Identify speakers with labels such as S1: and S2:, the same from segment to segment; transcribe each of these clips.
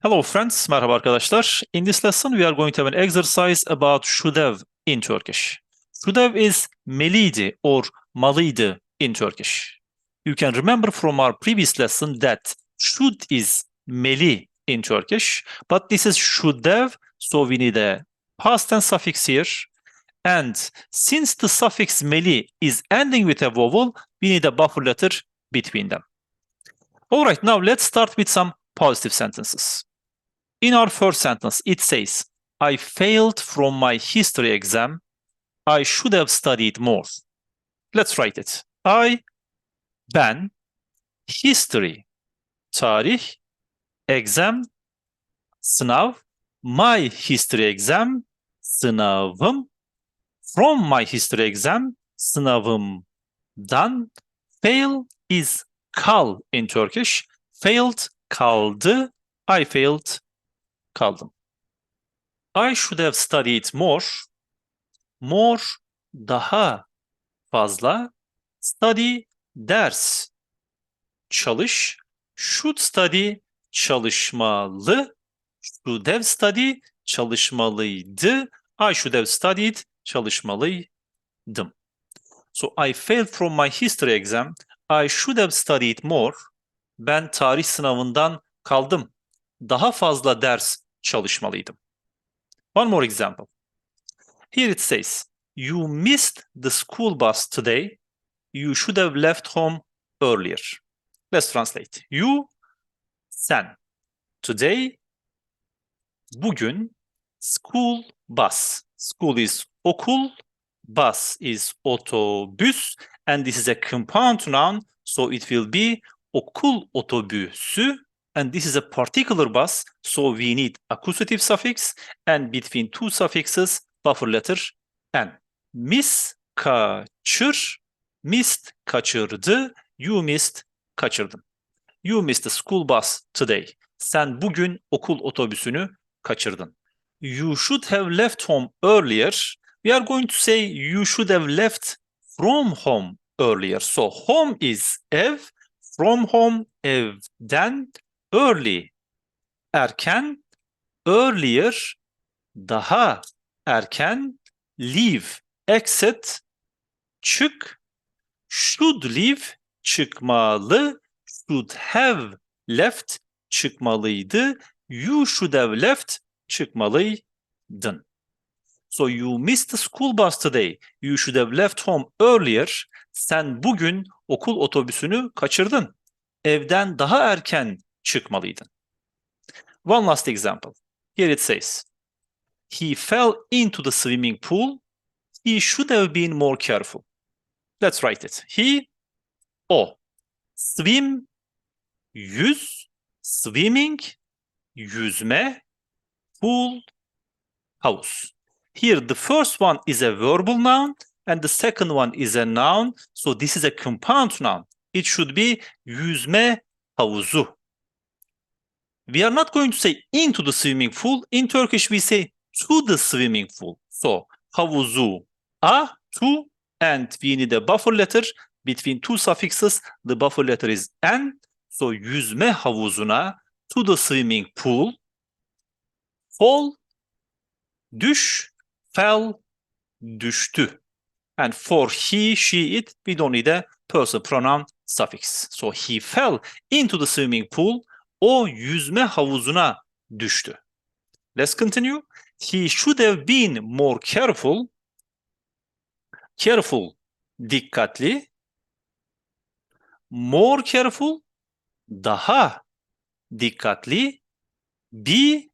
S1: Hello friends, merhaba arkadaşlar. In this lesson we are going to have an exercise about have in Turkish. Have is meliydi or malıydı in Turkish. You can remember from our previous lesson that should is meli in Turkish, but this is have, so we need a past tense suffix here. And since the suffix meli is ending with a vowel, we need a buffer letter between them. All right, now let's start with some positive sentences. In our first sentence, it says, I failed from my history exam. I should have studied more. Let's write it. I, ben, history, tarih, exam, sınav, my history exam, sınavım, from my history exam, sınavımdan, fail is kal in Turkish. Failed, kaldı, I failed, kaldım. I should have studied more. More daha fazla. Study ders. Çalış. Should study çalışmalı. Should have study çalışmalıydı. I should have studied çalışmalıydım. So I failed from my history exam. I should have studied more. Ben tarih sınavından kaldım. Daha fazla ders çalışmalıydım. One more example. Here it says, you missed the school bus today. You should have left home earlier. Let's translate. You, sen. Today, bugün, school bus. School is okul, bus is otobüs, and this is a compound noun, so it will be okul otobüsü and this is a particular bus, so we need accusative suffix and between two suffixes buffer letter n. Miss kaçır, missed kaçırdı, you missed kaçırdın. You missed the school bus today. Sen bugün okul otobüsünü kaçırdın. You should have left home earlier. We are going to say you should have left from home earlier. So home is ev, from home evden, early erken, earlier daha erken, leave exit çık, should leave çıkmalı, should have left çıkmalıydı, you should have left çıkmalıydın. So you missed the school bus today. You should have left home earlier. Sen bugün okul otobüsünü kaçırdın. Evden daha erken çıkmalıydın. One last example. Here it says, He fell into the swimming pool. He should have been more careful. Let's write it. He, o. Swim, yüz, swimming, yüzme, pool, havuz. Here the first one is a verbal noun and the second one is a noun. So this is a compound noun. It should be yüzme havuzu. We are not going to say into the swimming pool. In Turkish we say to the swimming pool. So havuzu a to and we need a buffer letter between two suffixes. The buffer letter is n. So yüzme havuzuna to the swimming pool. Fall düş fell düştü. And for he, she, it, we don't need a person pronoun suffix. So he fell into the swimming pool. O yüzme havuzuna düştü. Let's continue. He should have been more careful. Careful, dikkatli. More careful, daha dikkatli. Be,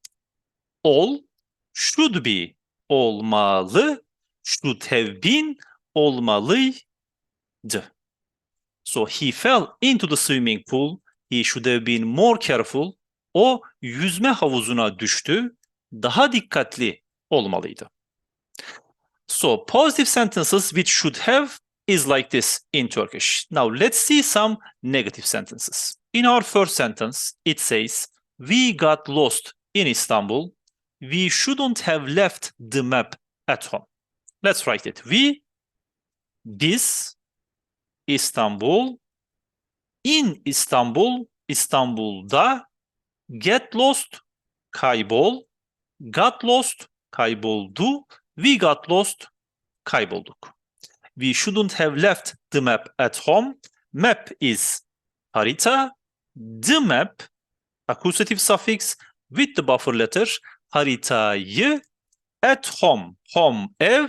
S1: ol, should be, olmalı. Should have been, olmalıydı. So he fell into the swimming pool. He should have been more careful. O yüzme havuzuna düştü. Daha dikkatli olmalıydı. So positive sentences which should have is like this in Turkish. Now let's see some negative sentences. In our first sentence, it says, We got lost in Istanbul. We shouldn't have left the map at home. Let's write it. We, biz, İstanbul, in İstanbul, İstanbul'da, get lost, kaybol, got lost, kayboldu, we got lost, kaybolduk. We shouldn't have left the map at home. Map is harita. The map, accusative suffix with the buffer letter, haritayı at home, home ev,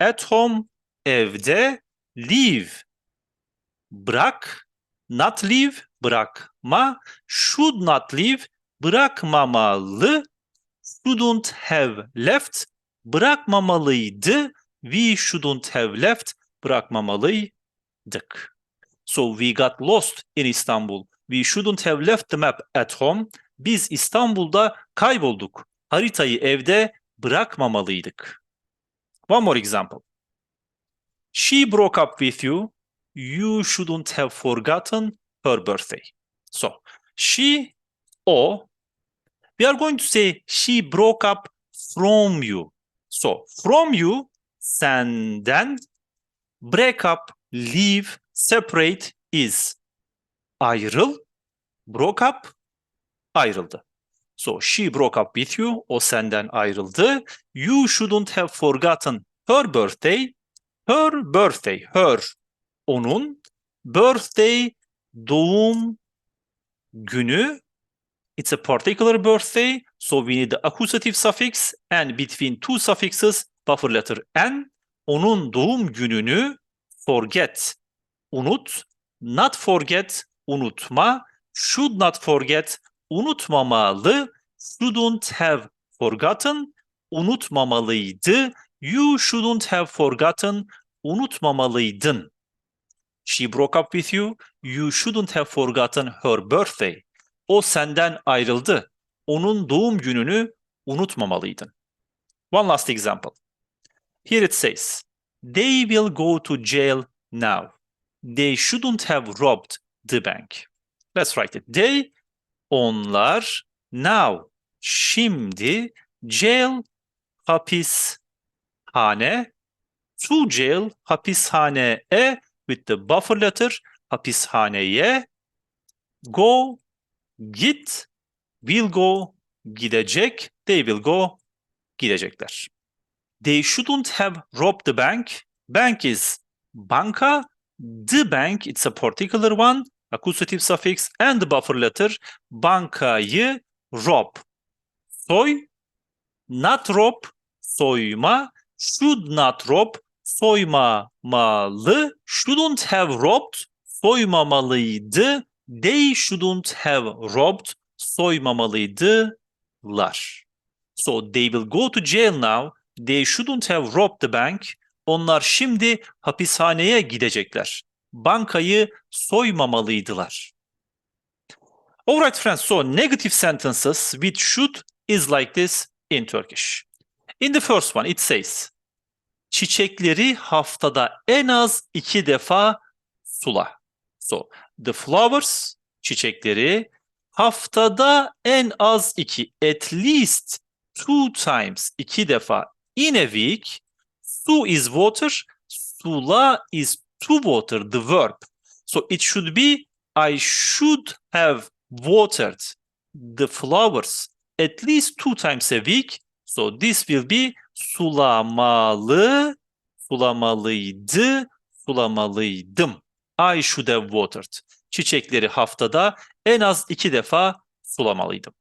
S1: at home evde, leave bırak, not leave bırakma, should not leave bırakmamalı, shouldn't have left bırakmamalıydı, we shouldn't have left bırakmamalıydık. So we got lost in Istanbul. We shouldn't have left the map at home. Biz İstanbul'da kaybolduk. Haritayı evde bırakmamalıydık. One more example. She broke up with you. You shouldn't have forgotten her birthday. So, she, o, we are going to say she broke up from you. So, from you, senden, break up, leave, separate is ayrıl, broke up, ayrıldı. So she broke up with you, o senden ayrıldı. You shouldn't have forgotten her birthday. Her birthday, her, onun, birthday, doğum günü. It's a particular birthday, so we need the accusative suffix and between two suffixes, buffer letter n. Onun doğum gününü forget, unut, not forget, unutma, should not forget, unutmamalı, shouldn't have forgotten, unutmamalıydı, you shouldn't have forgotten, unutmamalıydın. She broke up with you, you shouldn't have forgotten her birthday. O senden ayrıldı, onun doğum gününü unutmamalıydın. One last example. Here it says, they will go to jail now. They shouldn't have robbed the bank. Let's write it. They, onlar, now, şimdi, jail, hapishane, to jail, hapishaneye with the buffer letter, hapishaneye, go, git, will go, gidecek, they will go, gidecekler. They shouldn't have robbed the bank. Bank is banka, the bank, it's a particular one, accusative suffix and the buffer letter, bankayı rob. Soy, not rob, soyma, should not rob, soymamalı, shouldn't have robbed, soymamalıydı, they shouldn't have robbed, soymamalıydılar. So they will go to jail now, they shouldn't have robbed the bank, onlar şimdi hapishaneye gidecekler. Bankayı soymamalıydılar. Alright friends, so negative sentences with should is like this in Turkish. In the first one it says, çiçekleri haftada en az iki defa sula. So, the flowers, çiçekleri haftada en az iki, at least two times, iki defa in a week. Su is water, sula is to water, the verb. So it should be I should have watered the flowers at least two times a week. So this will be sulamalı, sulamalıydı, sulamalıydım. I should have watered. Çiçekleri haftada en az iki defa sulamalıydım.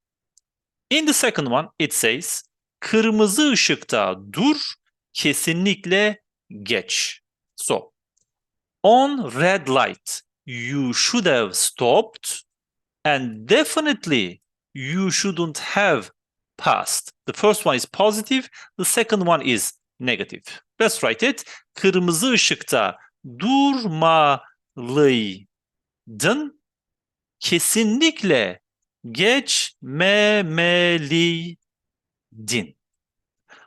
S1: In the second one it says kırmızı ışıkta dur, kesinlikle geç. So on red light you should have stopped and definitely you shouldn't have passed. The first one is positive, the second one is negative. Let's write it. Kırmızı ışıkta durmalıydın. Kesinlikle geçmemeliydin.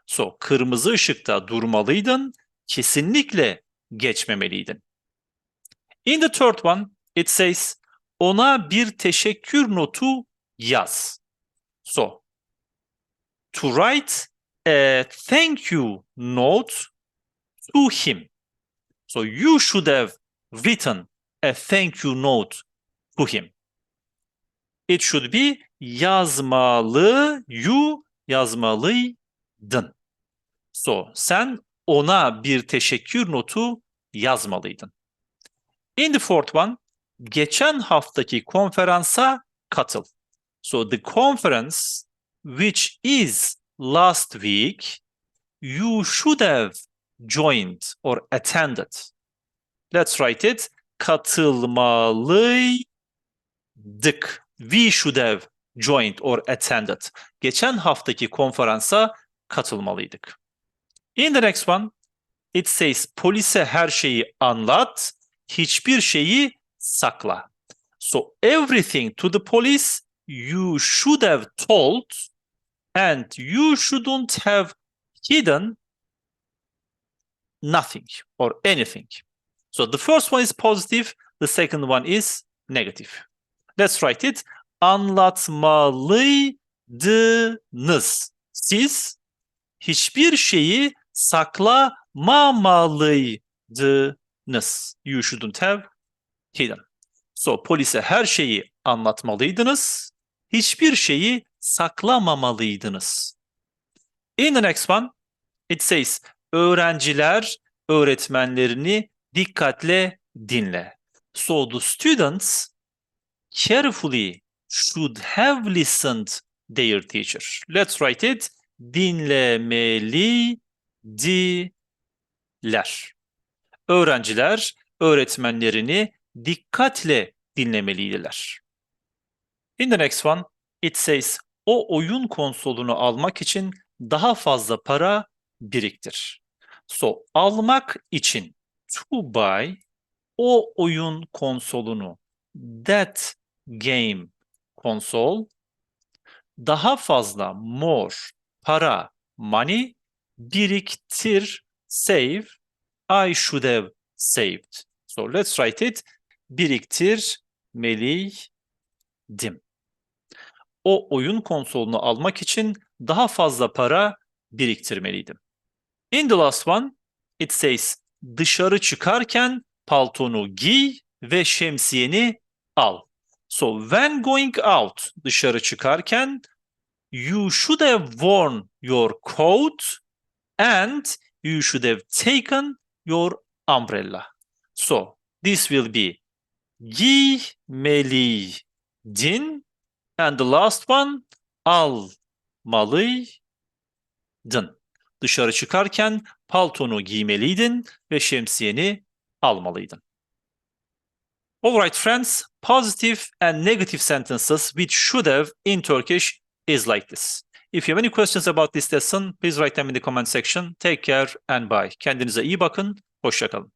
S1: So, kırmızı ışıkta durmalıydın. Kesinlikle geçmemeliydin. In the third one, it says, ona bir teşekkür notu yaz. So, to write a thank you note to him. So you should have written a thank you note to him. It should be yazmalı, you yazmalıydın. So, sen ona bir teşekkür notu yazmalıydın. In the fourth one, geçen haftaki konferansa katıl. So, the conference which is last week, you should have joined or attended. Let's write it. Katılmalıydık. We should have joined or attended. Geçen haftaki konferansa katılmalıydık. In the next one, it says polise her şeyi anlat, hiçbir şeyi sakla. So everything to the police you should have told and you shouldn't have hidden nothing or anything. So the first one is positive, the second one is negative. Let's write it. Anlatmalıydınız. Siz hiçbir şeyi saklamamalıydınız. You shouldn't have hidden. So polise her şeyi anlatmalıydınız. Hiçbir şeyi saklamamalıydınız. In the next one, it says öğrenciler öğretmenlerini dikkatle dinle. So the students carefully should have listened their teacher. Let's write it. Dinlemelidiler. Öğrenciler öğretmenlerini dikkatle dinlemeliydiler. In the next one, it says o oyun konsolunu almak için daha fazla para biriktir. So, almak için to buy o oyun konsolunu that game console daha fazla more para money biriktir save I should have saved. So let's write it. Biriktirmeliydim. O oyun konsolunu almak için daha fazla para biriktirmeliydim. In the last one, it says dışarı çıkarken paltonu giy ve şemsiyeni al. So when going out, dışarı çıkarken you should have worn your coat and you should have taken your umbrella. So this will be giymeliydin and the last one almalıydın. Dışarı çıkarken paltonu giymeliydin ve şemsiyeni almalıydın. Alright friends, positive and negative sentences which should have in Turkish is like this. If you have any questions about this lesson, please write them in the comment section. Take care and bye. Kendinize iyi bakın, hoşçakalın.